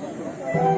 Música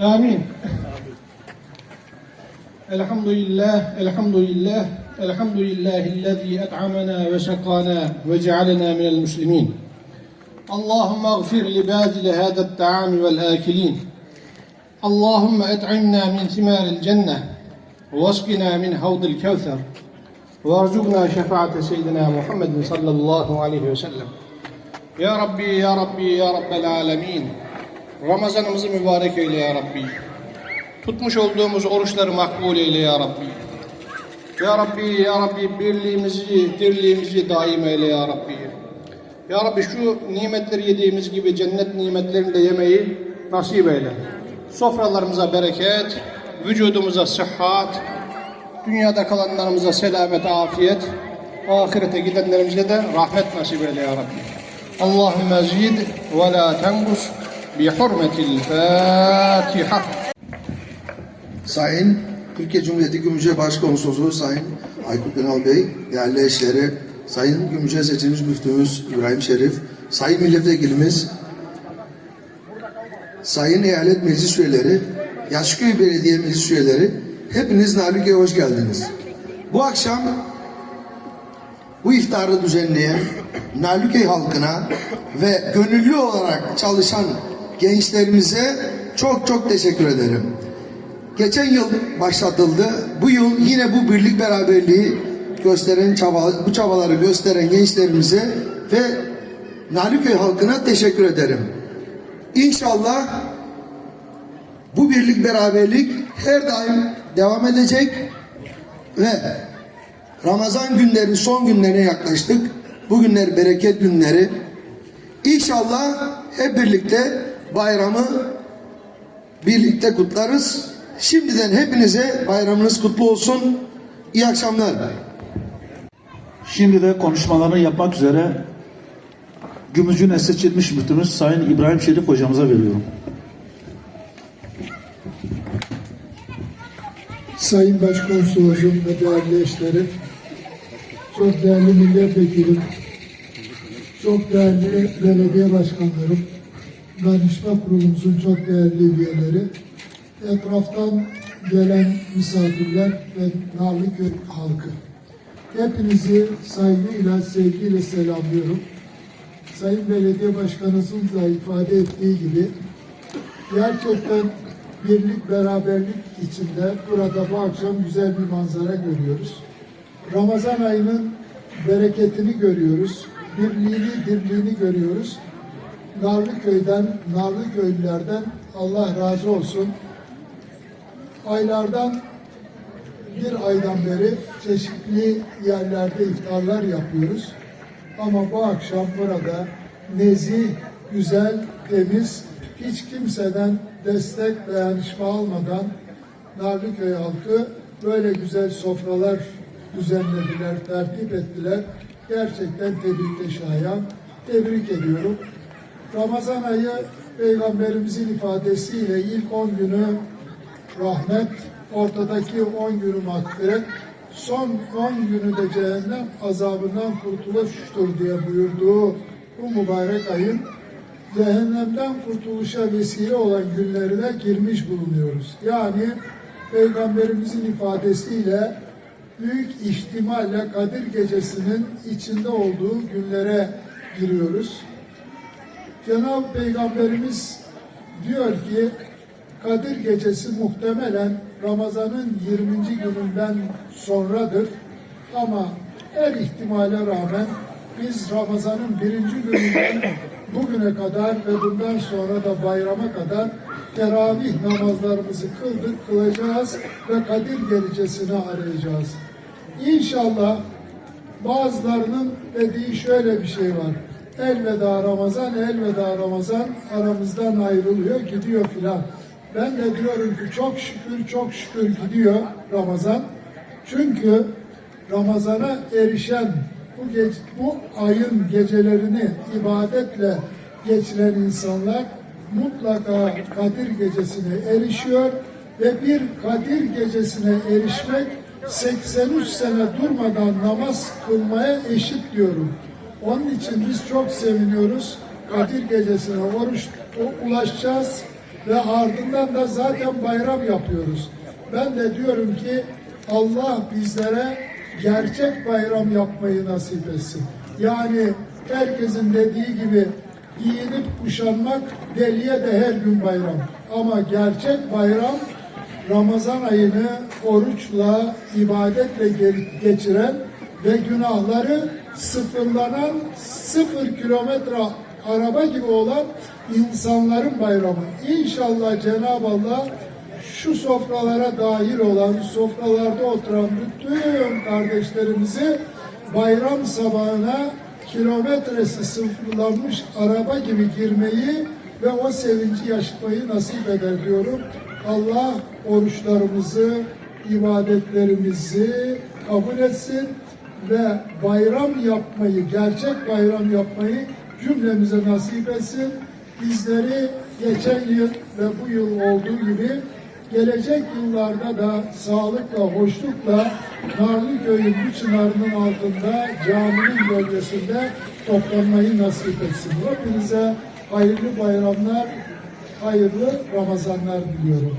آمين. الحمد لله الحمد لله الحمد لله الذي أطعمنا وسقانا وجعلنا من المسلمين. اللهم اغفر لبادل هذا الطعام والآكلين. اللهم أطعمنا من ثمار الجنة واسقنا من حوض الكوثر. وارزقنا شفاعة سيدنا محمد صلى الله عليه وسلم. Ya Rabbi, Ya Rabbi, Ya Rabbel Alemin. Ramazanımızı mübarek eyle Ya Rabbi. Tutmuş olduğumuz oruçları makbul eyle Ya Rabbi. Ya Rabbi, Ya Rabbi birliğimizi, dirliğimizi daim eyle Ya Rabbi. Ya Rabbi şu nimetleri yediğimiz gibi cennet nimetlerini de yemeyi nasip eyle. Sofralarımıza bereket, vücudumuza sıhhat, dünyada kalanlarımıza selamet, afiyet, ahirete gidenlerimize de rahmet nasip eyle Ya Rabbi. Allahümme zid ve la tengus hurmetil Fatiha. Sayın Türkiye Cumhuriyeti Gümrüce Başkonsolosu Sayın Aykut Ünal Bey, değerli eşleri, Sayın Gümrüce seçilmiş müftümüz İbrahim Şerif, Sayın Milletvekilimiz, Sayın Eyalet Meclis Üyeleri, Yaşköy Belediye Meclis Üyeleri, hepiniz Nalüke'ye hoş geldiniz. Bu akşam bu iftarı düzenleyen Nalüköy halkına ve gönüllü olarak çalışan gençlerimize çok çok teşekkür ederim. Geçen yıl başlatıldı. Bu yıl yine bu birlik beraberliği gösteren çaba, bu çabaları gösteren gençlerimize ve Nalüköy halkına teşekkür ederim. İnşallah bu birlik beraberlik her daim devam edecek ve Ramazan günlerinin son günlerine yaklaştık. Bugünler bereket günleri. İnşallah hep birlikte bayramı birlikte kutlarız. Şimdiden hepinize bayramınız kutlu olsun. İyi akşamlar. Şimdi de konuşmalarını yapmak üzere Gümrücü'ne seçilmiş müftümüz Sayın İbrahim Şerif hocamıza veriyorum. Sayın Başkonsolosum ve değerli eşlerim, çok değerli milletvekilim, çok değerli belediye başkanlarım, danışma kurulumuzun çok değerli üyeleri, etraftan gelen misafirler ve Narlıköy halkı. Hepinizi saygıyla, sevgiyle selamlıyorum. Sayın Belediye Başkanımızın da ifade ettiği gibi gerçekten birlik, beraberlik içinde burada bu akşam güzel bir manzara görüyoruz. Ramazan ayının bereketini görüyoruz. Birliğini, dirliğini görüyoruz. Narlıköy'den, Narlıköylülerden Allah razı olsun. Aylardan bir aydan beri çeşitli yerlerde iftarlar yapıyoruz. Ama bu akşam burada nezih, güzel, temiz, hiç kimseden destek, dayanışma almadan Narlıköy halkı böyle güzel sofralar düzenlediler, tertip ettiler. Gerçekten tebrikte şayan. Tebrik ediyorum. Ramazan ayı Peygamberimizin ifadesiyle ilk 10 günü rahmet, ortadaki 10 günü mağfiret, son 10 günü de cehennem azabından kurtuluştur diye buyurduğu bu mübarek ayın cehennemden kurtuluşa vesile olan günlerine girmiş bulunuyoruz. Yani Peygamberimizin ifadesiyle büyük ihtimalle Kadir Gecesi'nin içinde olduğu günlere giriyoruz. Cenab-ı Peygamberimiz diyor ki Kadir Gecesi muhtemelen Ramazan'ın 20. gününden sonradır. Ama her ihtimale rağmen biz Ramazan'ın birinci gününden bugüne kadar ve bundan sonra da bayrama kadar teravih namazlarımızı kıldık, kılacağız ve Kadir Gecesi'ni arayacağız. İnşallah bazılarının dediği şöyle bir şey var. Elveda Ramazan, elveda Ramazan aramızdan ayrılıyor, gidiyor filan. Ben de diyorum ki çok şükür, çok şükür gidiyor Ramazan. Çünkü Ramazana erişen bu, ge- bu ayın gecelerini ibadetle geçiren insanlar mutlaka Kadir Gecesi'ne erişiyor ve bir Kadir Gecesi'ne erişmek 83 sene durmadan namaz kılmaya eşit diyorum. Onun için biz çok seviniyoruz. Kadir Gecesi'ne oruç ulaşacağız ve ardından da zaten bayram yapıyoruz. Ben de diyorum ki Allah bizlere gerçek bayram yapmayı nasip etsin. Yani herkesin dediği gibi giyinip kuşanmak deliye de her gün bayram. Ama gerçek bayram Ramazan ayını oruçla, ibadetle ge- geçiren ve günahları sıfırlanan sıfır kilometre araba gibi olan insanların bayramı. İnşallah Cenab-ı Allah şu sofralara dahil olan, sofralarda oturan bütün kardeşlerimizi bayram sabahına kilometresi sıfırlanmış araba gibi girmeyi ve o sevinci yaşamayı nasip eder diyorum. Allah oruçlarımızı, ibadetlerimizi kabul etsin ve bayram yapmayı, gerçek bayram yapmayı cümlemize nasip etsin. Bizleri geçen yıl ve bu yıl olduğu gibi gelecek yıllarda da sağlıkla, hoşlukla Narlıköy'ün bu çınarının altında caminin gölgesinde toplanmayı nasip etsin. Hepinize hayırlı bayramlar, hayırlı Ramazanlar diliyorum.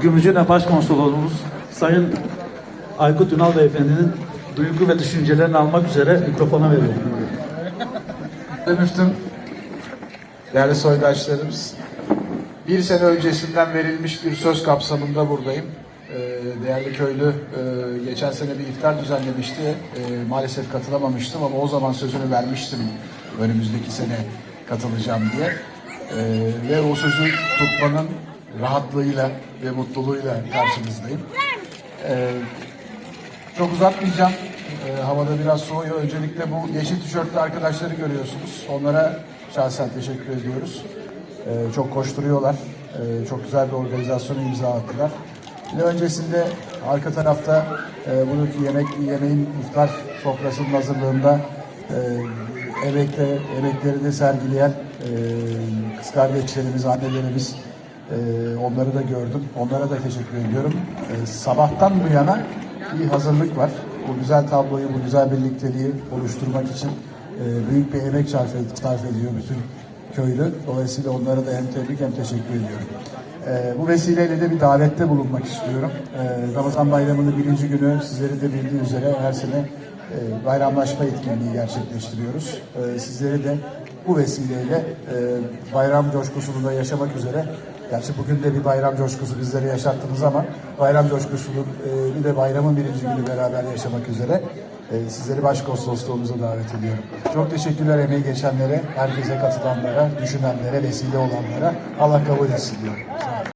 Gümrücüne Başkonsolosumuz Sayın Aykut Ünal Beyefendinin duygu ve düşüncelerini almak üzere mikrofona veriyorum. Müftüm, değerli soydaşlarımız, bir sene öncesinden verilmiş bir söz kapsamında buradayım. Ee, değerli köylü e, geçen sene bir iftar düzenlemişti. Ee, maalesef katılamamıştım ama o zaman sözünü vermiştim önümüzdeki sene katılacağım diye. Ee, ve o sözü tutmanın rahatlığıyla ve mutluluğuyla karşınızdayım. Çok uzatmayacağım. Ee, havada biraz soğuyor. Öncelikle bu yeşil tişörtlü arkadaşları görüyorsunuz. Onlara şahsen teşekkür ediyoruz. Ee, çok koşturuyorlar. Ee, çok güzel bir organizasyonu imza attılar. Bir de öncesinde arka tarafta e, buradaki yemek yemeğin iftar sofrasının hazırlığında e, emekte, emeklerini sergileyen e, kız kardeşlerimiz, annelerimiz e, onları da gördüm. Onlara da teşekkür ediyorum. E, sabahtan bu yana bir hazırlık var. Bu güzel tabloyu, bu güzel birlikteliği oluşturmak için e, büyük bir emek sarf, ed- sarf ediyor bütün köylü. Dolayısıyla onlara da hem tebrik hem teşekkür ediyorum. E, bu vesileyle de bir davette bulunmak istiyorum. E, Ramazan bayramının birinci günü sizleri de bildiği üzere her sene e, bayramlaşma etkinliği gerçekleştiriyoruz. E, sizleri de bu vesileyle e, bayram coşkusunu da yaşamak üzere Gerçi bugün de bir bayram coşkusu bizlere yaşattınız ama bayram coşkusunu e, bir de bayramın birinci günü beraber yaşamak üzere e, sizleri başkonsolosluğumuza davet ediyorum. Çok teşekkürler emeği geçenlere, herkese katılanlara, düşünenlere, vesile olanlara. Allah kabul etsin diyorum.